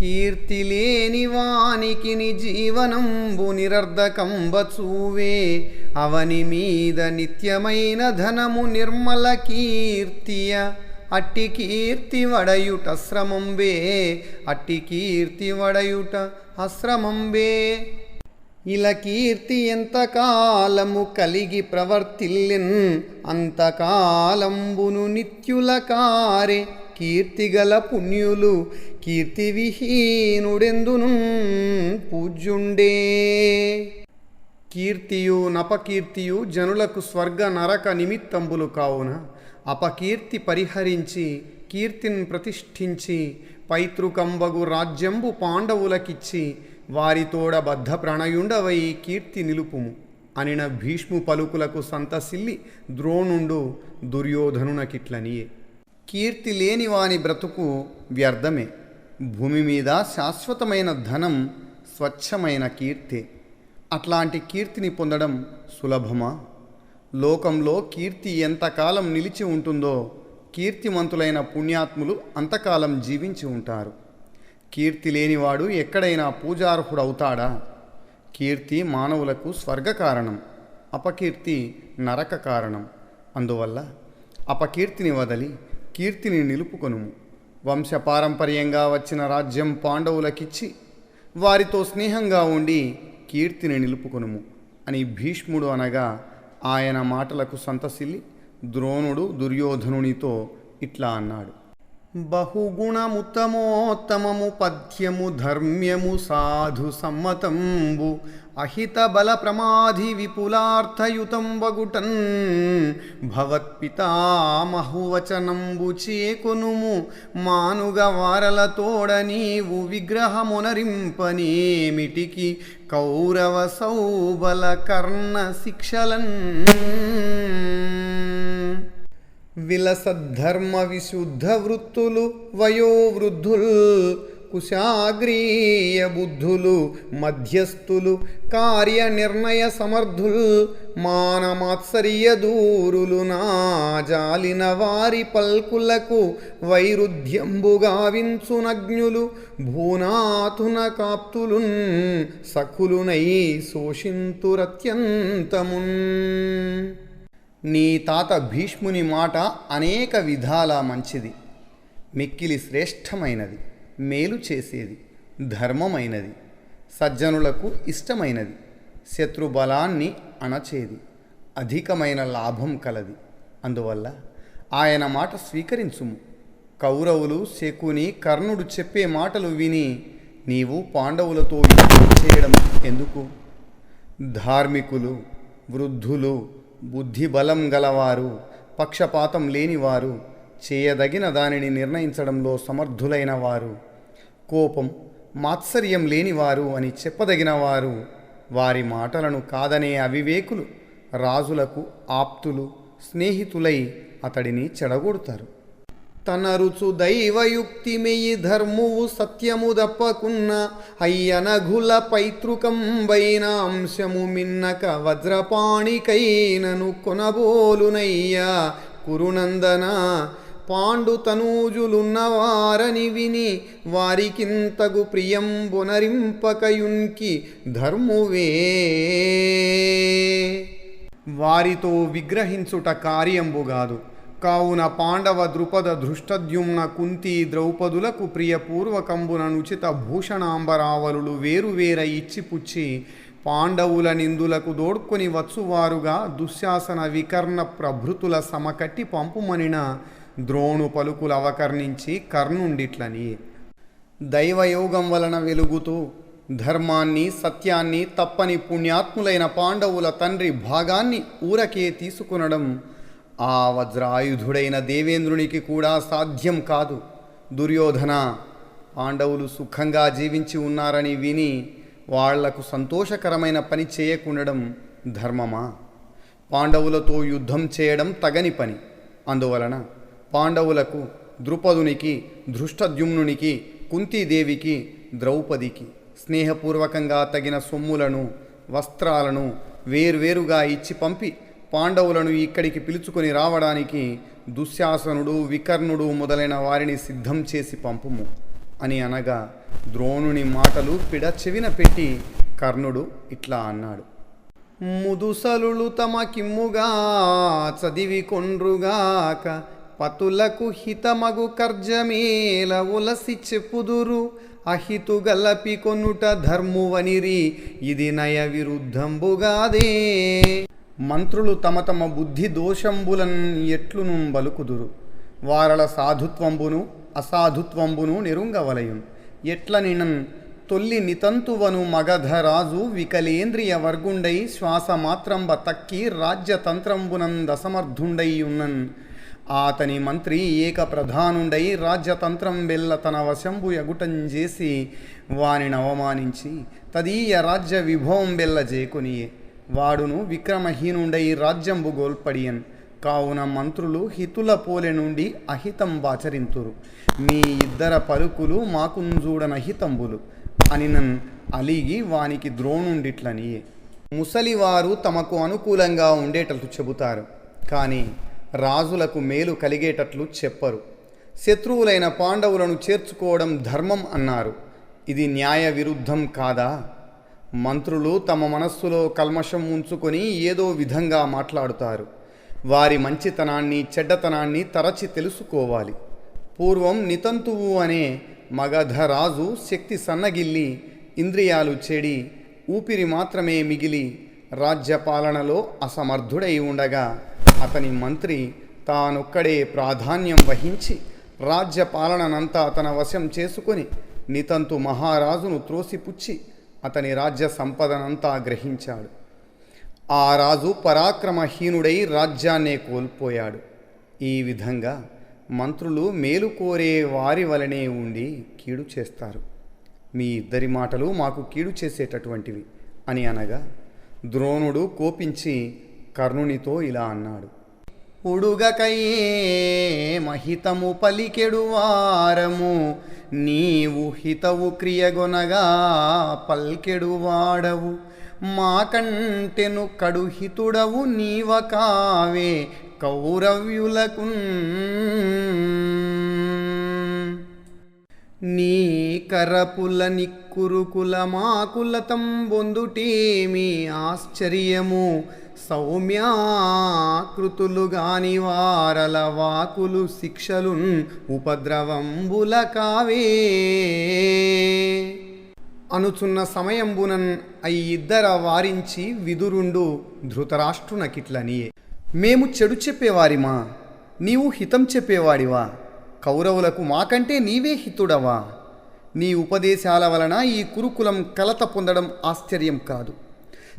కీర్తి లేని వానికి జీవనంబు నిరర్ధకంబ అవని మీద నిత్యమైన ధనము నిర్మల కీర్తియ. అట్టి కీర్తి వడయుట శ్రమంబే అట్టి కీర్తి వడయుట అశ్రమంబే. ఇలా కీర్తి ఎంతకాలము కలిగి ప్రవర్తిల్లిన్. అంతకాలంబును నిత్యుల కారే. కీర్తిగల పుణ్యులు కీర్తి విహీనుడెందును పూజ్యుండే. కీర్తియు నపకీర్తియు జనులకు స్వర్గ నరక నిమిత్తంబులు కావున అపకీర్తి పరిహరించి కీర్తిని ప్రతిష్ఠించి పైతృకంబగు రాజ్యంబు పాండవులకిచ్చి వారితోడ బద్ధ ప్రణయుండవై కీర్తి నిలుపుము. అనిన భీష్ము పలుకులకు సంతసిల్లి ద్రోణుండు దుర్యోధనునకిట్లనియే. కీర్తి లేని వాని బ్రతుకు వ్యర్థమే. భూమి మీద శాశ్వతమైన ధనం స్వచ్ఛమైన కీర్తి. అట్లాంటి కీర్తిని పొందడం సులభమా? లోకంలో కీర్తి ఎంతకాలం నిలిచి ఉంటుందో కీర్తిమంతులైన పుణ్యాత్ములు అంతకాలం జీవించి ఉంటారు. కీర్తి లేనివాడు ఎక్కడైనా పూజార్హుడవుతాడా? కీర్తి మానవులకు స్వర్గ కారణం అపకీర్తి నరక కారణం అందువల్ల అపకీర్తిని వదలి కీర్తిని నిలుపుకొనుము. వంశపారంపర్యంగా వచ్చిన రాజ్యం పాండవులకిచ్చి వారితో స్నేహంగా ఉండి కీర్తిని నిలుపుకొనుము అని భీష్ముడు అనగా ఆయన మాటలకు సంతసిల్లి ద్రోణుడు దుర్యోధనునితో ఇట్లా అన్నాడు. బహుగుణముత్తమోత్తమము పథ్యము ధర్మ్యము సాధు సమ్మతంబు అహిత బల ప్రమాధి విపులార్థయుతం బగుటన్ భవత్పితామహువచనంబు చేకొనుము మానుగ వారలతోడ నీవు విగ్రహమునరింపనేమిటికి కౌరవ సౌబల కర్ణ శిక్షలన్ విలసద్ధర్మ విశుద్ధ వృత్తులు వయోవృద్ధులు కుశాగ్రీయ బుద్ధులు మధ్యస్థులు కార్యనిర్ణయ సమర్థులు మానమాత్సర్య దూరులు నా జాలిన వారి పల్కులకు వైరుధ్యంబుగా వించునజ్ఞులు భూనాథున కాప్తులున్ సఖులునై శోషింతురత్యంతమున్. నీ తాత భీష్ముని మాట అనేక విధాల మంచిది. మిక్కిలి శ్రేష్టమైనది మేలు చేసేది ధర్మమైనది సజ్జనులకు ఇష్టమైనది శత్రుబలాన్ని అణచేది అధికమైన లాభం కలది. అందువల్ల ఆయన మాట స్వీకరించుము. కౌరవులు శకుని కర్ణుడు చెప్పే మాటలు విని నీవు పాండవులతో యుద్ధం చేయడం ఎందుకు? ధార్మికులు వృద్ధులు బుద్ధి బలం గలవారు పక్షపాతం లేనివారు చేయదగిన దానిని నిర్ణయించడంలో సమర్థులైన వారు కోపం మాత్సర్యం లేనివారు అని చెప్పదగిన వారు వారి మాటలను కాదనే అవివేకులు రాజులకు ఆప్తులు స్నేహితులై అతడిని చెడగొడతారు. తన రుచు దైవయుక్తి మెయి ధర్మువు సత్యము దప్పకున్న అయ్యనఘుల పైతృకం వైనాంశము మిన్నక వజ్రపాణికైనను కొనబోలునయ్యా కురునందన పాండు తనూజులున్నవారని విని వారికింతగు ప్రియం బునరింపకయున్కి ధర్మువే. వారితో విగ్రహించుట కార్యంబుగాదు కావున పాండవ ద్రుపద ధృష్టద్యుమ్న కుంతి ద్రౌపదులకు ప్రియపూర్వకంబుననుచిత భూషణాంబరావలులు వేరువేర ఇచ్చిపుచ్చి పాండవుల నిందులకు దోడ్కొని వచ్చువారుగా దుశ్శాసన వికర్ణ ప్రభృతుల సమకట్టి పంపుమనిన ద్రోణు పలుకులు అవకర్ణించి కర్ణుండిట్లని. దైవయోగం వలన వెలుగుతూ ధర్మాన్ని సత్యాన్ని తప్పని పుణ్యాత్ములైన పాండవుల తండ్రి భాగాన్ని ఊరకే తీసుకునడం ఆ వజ్రాయుధుడైన దేవేంద్రునికి కూడా సాధ్యం కాదు. దుర్యోధన పాండవులు సుఖంగా జీవించి ఉన్నారని విని వాళ్ళకు సంతోషకరమైన పని చేయకుండడం ధర్మమా? పాండవులతో యుద్ధం చేయడం తగని పని. అందువలన పాండవులకు ద్రుపదునికి ధృష్టద్యుమ్నునికి కుంతీదేవికి ద్రౌపదికి స్నేహపూర్వకంగా తగిన సొమ్ములను వస్త్రాలను వేర్వేరుగా ఇచ్చి పంపి పాండవులను ఇక్కడికి పిలుచుకొని రావడానికి దుశ్శాసనుడు వికర్ణుడు మొదలైన వారిని సిద్ధం చేసి పంపుము అని అనగా ద్రోణుని మాటలు పిడ చెవిన పెట్టి కర్ణుడు ఇట్లా అన్నాడు. ముదుసలులు తమ కిమ్ముగా చదివి కొండ్రుగాక పతులకు హితమగు కర్జమేల ఉలసి చెప్పుదురు. అహితు గలపి కొనుట ధర్మువనిరి ఇది నయ విరుద్ధంబుగాదే మంత్రులు తమ తమ బుద్ధి దోషంబులన్ ఎట్లును బలుకుదురు? వారల సాధుత్వంబును అసాధుత్వంబును నెరుంగవలయున్. ఎట్ల నినన్ తొల్లి నితంతువను మగధరాజు వికలేంద్రియ వర్గుండై శ్వాస మాత్రంబ తక్కి రాజ్యతంత్రంబునందసమర్థుండై ఉన్నన్ ఆతని మంత్రి ఏక ప్రధానుండై రాజ్యతంత్రం వెళ్ళ తన వశంబు ఎగుటం చేసి వానిని అవమానించి తదీయ రాజ్య విభవం వెళ్ళ జేకునియే. వాడును విక్రమహీనుండై రాజ్యంబు గోల్పడియన్. కావున మంత్రులు హితుల పోలె నుండి అహితం వాచరింతురు. మీ ఇద్దర పలుకులు మాకుంజూడనహితంబులు అని నన్ అలిగి వానికి ద్రోణుండిట్లనియే. ముసలివారు తమకు అనుకూలంగా ఉండేటట్లు చెబుతారు. కానీ రాజులకు మేలు కలిగేటట్లు చెప్పరు. శత్రువులైన పాండవులను చేర్చుకోవడం ధర్మం అన్నారు. ఇది న్యాయ విరుద్ధం కాదా? మంత్రులు తమ మనస్సులో కల్మషం ఉంచుకొని ఏదో విధంగా మాట్లాడుతారు. వారి మంచితనాన్ని చెడ్డతనాన్ని తరచి తెలుసుకోవాలి. పూర్వం నితంతువు అనే మగధరాజు శక్తి సన్నగిల్లి ఇంద్రియాలు చెడి ఊపిరి మాత్రమే మిగిలి రాజ్యపాలనలో అసమర్థుడై ఉండగా అతని మంత్రి తానొక్కడే ప్రాధాన్యం వహించి రాజ్యపాలననంతా తన వశం చేసుకొని నితంతు మహారాజును త్రోసిపుచ్చి అతని రాజ్య సంపదనంతా గ్రహించాడు. ఆ రాజు పరాక్రమహీనుడై రాజ్యాన్నే కోల్పోయాడు. ఈ విధంగా మంత్రులు మేలు కోరే వారి వలనే ఉండి కీడు చేస్తారు. మీ ఇద్దరి మాటలు మాకు కీడు చేసేటటువంటివి అని అనగా ద్రోణుడు కోపించి కర్ణునితో ఇలా అన్నాడు. ఉడుగకయే మహితము పలికెడు వారము నీవు హితవు క్రియగొనగా పల్కెడు వాడవు. మాకంటెను కడుహితుడవు నీవ కావే కౌరవ్యులకు నీ కరపుల నిక్కురుకుల మాకులతం బొందుటేమి ఆశ్చర్యము? సౌమ్యాకృతులు గాని వారల వాకులు శిక్షలున్ ఉపద్రవంబుల కావే. అనుచున్న సమయంబునన్ అయి ఇద్దర వారించి విదురుండు ధృతరాష్ట్రునకిట్లనియే. మేము చెడు చెప్పేవారిమా? నీవు హితం చెప్పేవాడివా? కౌరవులకు మాకంటే నీవే హితుడవా? నీ ఉపదేశాల వలన ఈ కురుకులం కలత పొందడం ఆశ్చర్యం కాదు.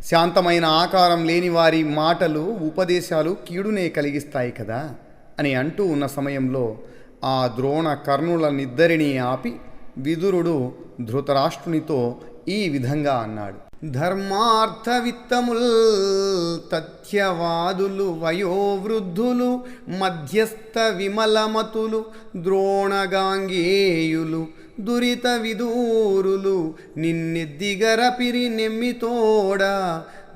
శాంతమైన ఆకారం లేని వారి మాటలు ఉపదేశాలు కీడునే కలిగిస్తాయి కదా? అని అంటూ ఉన్న సమయంలో ఆ ద్రోణ కర్ణులనిద్దరినీ ఆపి విదురుడు ధృతరాష్ట్రునితో ఈ విధంగా అన్నాడు. ధర్మార్థ విత్తముల్ తథ్యవాదులు వయోవృద్ధులు మధ్యస్థ విమలమతులు ద్రోణగాంగేయులు దురిత విదూరులు నిన్నెద్దిగరపిరి నెమ్మితోడ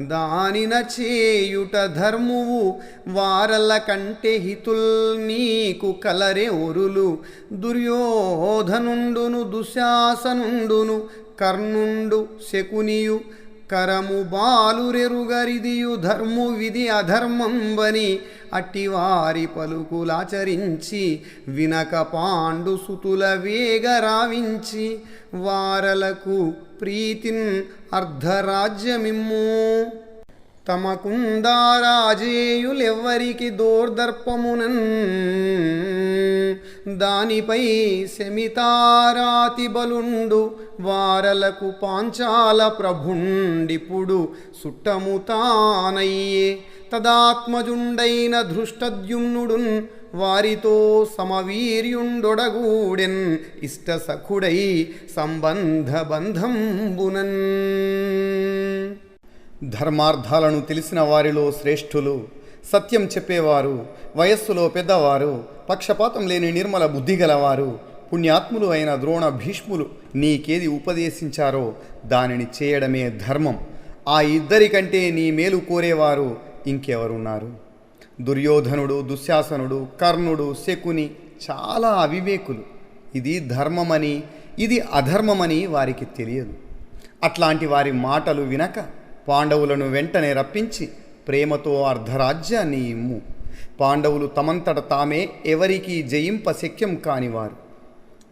దానిన చేయుట ధర్మువు వారల కంటే హితుల్ నీకు కలరే ఒరులు. దుర్యోధనుండును దుశాసనుండును కర్ణుండు శకునియు కరము బాలురెరుగరిదియు ధర్ము విధి అధర్మంబని అట్టివారి పలుకులాచరించి వినక పాండు సుతుల వేగరావించి వారలకు ప్రీతిన్ అర్ధరాజ్యమిమ్ము. తమకుందారాజేయులెవ్వరికి దోర్దర్పమునన్? దానిపై శమితారాతి బలుండు వారలకు పాంచాల ప్రభుండిపుడు సుట్టముతానయ్యే తదాత్మజుండైన ధృష్టద్యుమ్నుడున్ వారితో సమవీర్యుండొడగూడెన్ ఇష్ట సఖుడై సంబంధ బంధంబునన్ ధర్మార్థాలను తెలిసిన వారిలో శ్రేష్ఠులు సత్యం చెప్పేవారు వయస్సులో పెద్దవారు పక్షపాతం లేని నిర్మల బుద్ధి గలవారు పుణ్యాత్ములు అయిన ద్రోణ భీష్ములు నీకేది ఉపదేశించారో దానిని చేయడమే ధర్మం. ఆ ఇద్దరికంటే నీ మేలు కోరేవారు ఇంకెవరున్నారు? దుర్యోధనుడు దుశ్శాసనుడు కర్ణుడు శకుని చాలా అవివేకులు. ఇది ధర్మమని ఇది అధర్మమని వారికి తెలియదు. అట్లాంటి వారి మాటలు వినక పాండవులను వెంటనే రప్పించి ప్రేమతో అర్ధరాజ్యాన్ని ఇమ్ము. పాండవులు తమంతట తామే ఎవరికీ జయింప శక్యం కానివారు.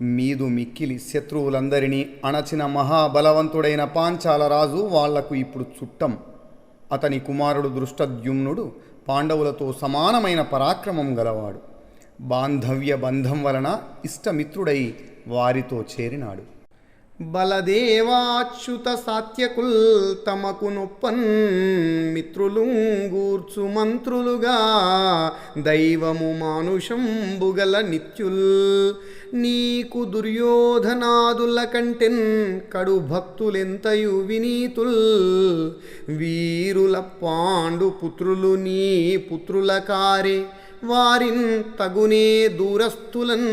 మీదు మిక్కిలి శత్రువులందరినీ అణచిన మహాబలవంతుడైన పాంచాలరాజు వాళ్ళకు ఇప్పుడు చుట్టం. అతని కుమారుడు దృష్టద్యుమ్నుడు పాండవులతో సమానమైన పరాక్రమం గలవాడు. బాంధవ్య బంధం వలన ఇష్టమిత్రుడై వారితో చేరినాడు. బలదేవాచ్యుత సాత్యకుల్ తమకు నొప్పన్ మిత్రులుంగూర్చు మంత్రులుగా దైవము మానుషంబుగల నిత్యుల్. నీకు దుర్యోధనాదుల కంటెన్ కడు భక్తులెంతయు వినీతుల్. వీరుల పాండు పుత్రులు నీ పుత్రుల కారే వారిన్ తగునే దూరస్థులన్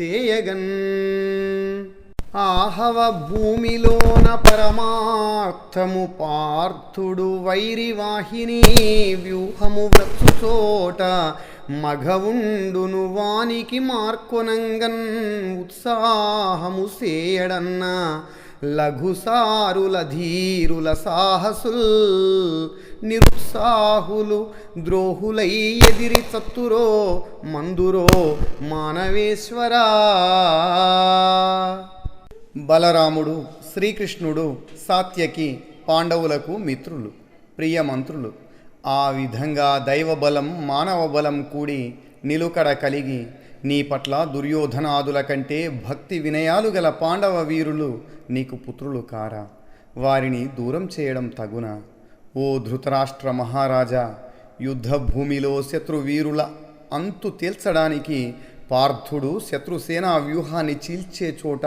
చేయగన్. ఆహవ భూమిలోన పరమార్థము పార్థుడు వైరివాహిని వ్యూహము వ్రచ్చు చోట మగవుండును వానికి మార్కొనంగన్ ఉత్సాహము సేయడన్న లఘుసారుల ధీరుల సాహసుల్ నిరుత్సాహులు ద్రోహులై ఎదిరి చత్తురో మందురో మానవేశ్వరా. బలరాముడు శ్రీకృష్ణుడు సాత్యకి పాండవులకు మిత్రులు ప్రియమంత్రులు. ఆ విధంగా దైవబలం మానవ బలం కూడి నిలుకడ కలిగి నీ పట్ల దుర్యోధనాదుల కంటే భక్తి వినయాలు గల పాండవ వీరులు నీకు పుత్రులు కారా? వారిని దూరం చేయడం తగునా? ఓ ధృతరాష్ట్ర మహారాజా యుద్ధభూమిలో శత్రువీరుల అంతు తేల్చడానికి పార్థుడు శత్రుసేన వ్యూహాన్ని చీల్చే చోట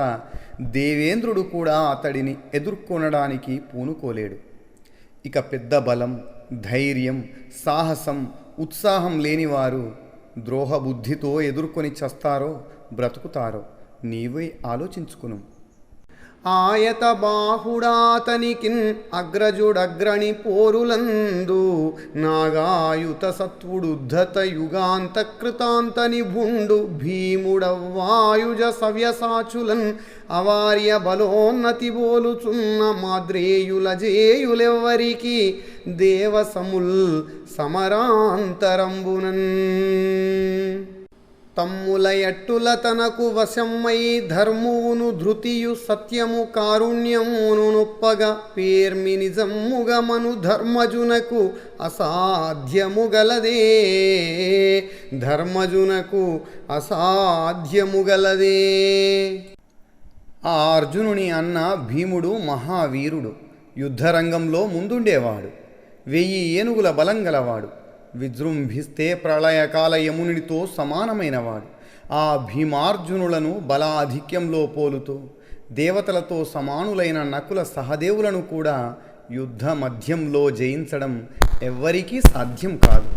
దేవేంద్రుడు కూడా అతడిని ఎదుర్కొనడానికి పూనుకోలేడు. ఇక పెద్ద బలం ధైర్యం సాహసం ఉత్సాహం లేనివారు ద్రోహబుద్ధితో ఎదుర్కొని చస్తారో బ్రతుకుతారో నీవే ఆలోచించుకును. ఆయత బాహుడాతనికిన్ అగ్రజుడగ్రణి పోరులందు నాగాయుత సత్వుడుద్ధత యుగాంత కృతాంత నిభుండు భీముడవ్వాయుజ సవ్యసాచులన్ అవార్య బలోన్నతి బోలుచున్న మాద్రేయుల జేయులెవ్వరికి దేవసముల్ సమరాంతరంబునన్ తమ్ములయట్టుల తనకు వశమ్మై ధర్మువును ధృతియు సత్యము కారుణ్యమును నొప్పగా పేర్మి నిజమ్ముగమను ధర్మజునకు అసాధ్యము గలదే ధర్మజునకు అసాధ్యము గలదే ఆ అర్జునుని అన్న భీముడు మహావీరుడు. యుద్ధరంగంలో ముందుండేవాడు. వెయ్యి ఏనుగుల బలం గలవాడు. విజృంభిస్తే ప్రళయకాల యమునితో సమానమైనవాడు. ఆ భీమార్జునులను బలాధిక్యంలో పోలుతూ దేవతలతో సమానులైన నకుల సహదేవులను కూడా యుద్ధ మధ్యంలో జయించడం ఎవ్వరికీ సాధ్యం కాదు.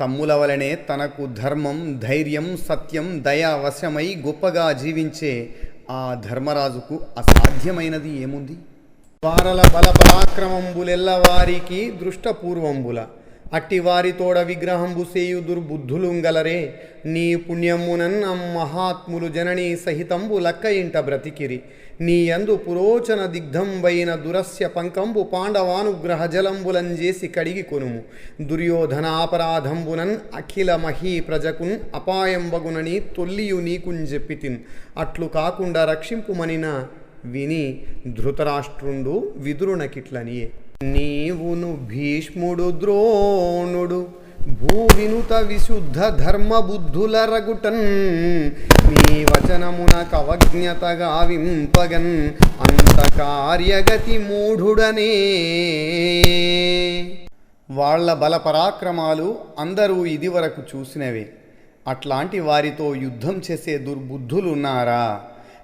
తమ్ముల వలనే తనకు ధర్మం ధైర్యం సత్యం దయావశమై గొప్పగా జీవించే ఆ ధర్మరాజుకు అసాధ్యమైనది ఏముంది? వారల బల పరాక్రమంబులెల్ల వారికి దృష్టపూర్వంబుల అట్టివారితోడ విగ్రహంబు సేయు దుర్బుద్ధులుంగలరే నీ పుణ్యమునన్ మహాత్ములు జననీ సహితంబు లక్క ఇంట బ్రతికిరి. నీ యందు పురోచన దిగ్ధంబైన దురస్య పంకంబు పాండవానుగ్రహ జలంబులంజేసి కడిగి కొనుము. దుర్యోధనాపరాధంబునన్ అఖిల మహీ ప్రజకున్ అపాయంబగునని తొల్లియు నీకుంజెప్పితిన్ అట్లు కాకుండా రక్షింపుమనిన విని ధృతరాష్ట్రుండు విదురునకిట్లనియే. నీవును భీష్ముడు ద్రోణుడు భూవినుత విశుద్ధ ధర్మబుద్ధుల రగుటన్ నీ వచనమున కవజ్ఞతగా వింపగన్ అంత కార్యగతి మూఢుడనే. వాళ్ళ బలపరాక్రమాలు అందరూ ఇదివరకు చూసినవే. అట్లాంటి వారితో యుద్ధం చేసే దుర్బుద్ధులున్నారా?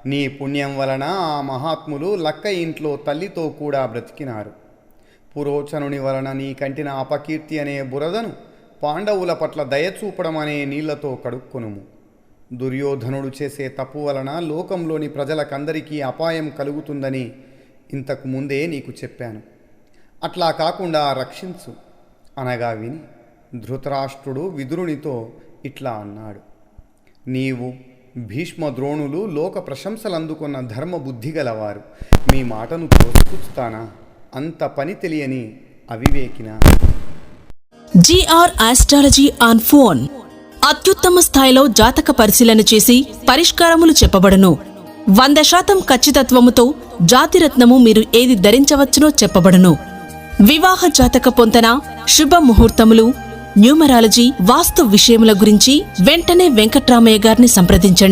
నీ పుణ్యం వలన ఆ మహాత్ములు లక్క ఇంట్లో తల్లితో కూడా బ్రతికినారు. పురోచనుని వలన నీ కంటిన అపకీర్తి అనే బురదను పాండవుల పట్ల దయచూపడం అనే నీళ్ళతో కడుక్కొనుము. దుర్యోధనుడు చేసే తప్పు వలన లోకంలోని ప్రజలకందరికీ అపాయం కలుగుతుందని ఇంతకు ముందే నీకు చెప్పాను. అట్లా కాకుండా రక్షించు. అనగా విని ధృతరాష్ట్రుడు విదురునితో ఇట్లా అన్నాడు. నీవు భీష్మ ద్రోణులు లోక ప్రశంసలు అందుకున్న గలవారు. మీ మాటను తోసిపుచ్చుతానా అంత పని తెలియని అవివేకిన. GR astrology on phone. అత్యుత్తమ స్థాయిలో జాతక పరిశీలన చేసి పరిష్కారములు చెప్పబడును. వంద శాతం ఖచ్చితత్వముతో జాతిరత్నము మీరు ఏది ధరించవచ్చునో చెప్పబడును. వివాహ జాతక పొంతన శుభ ముహూర్తములు న్యూమరాలజీ వాస్తు విషయముల గురించి వెంటనే వెంకట్రామయ్య గారిని సంప్రదించండి.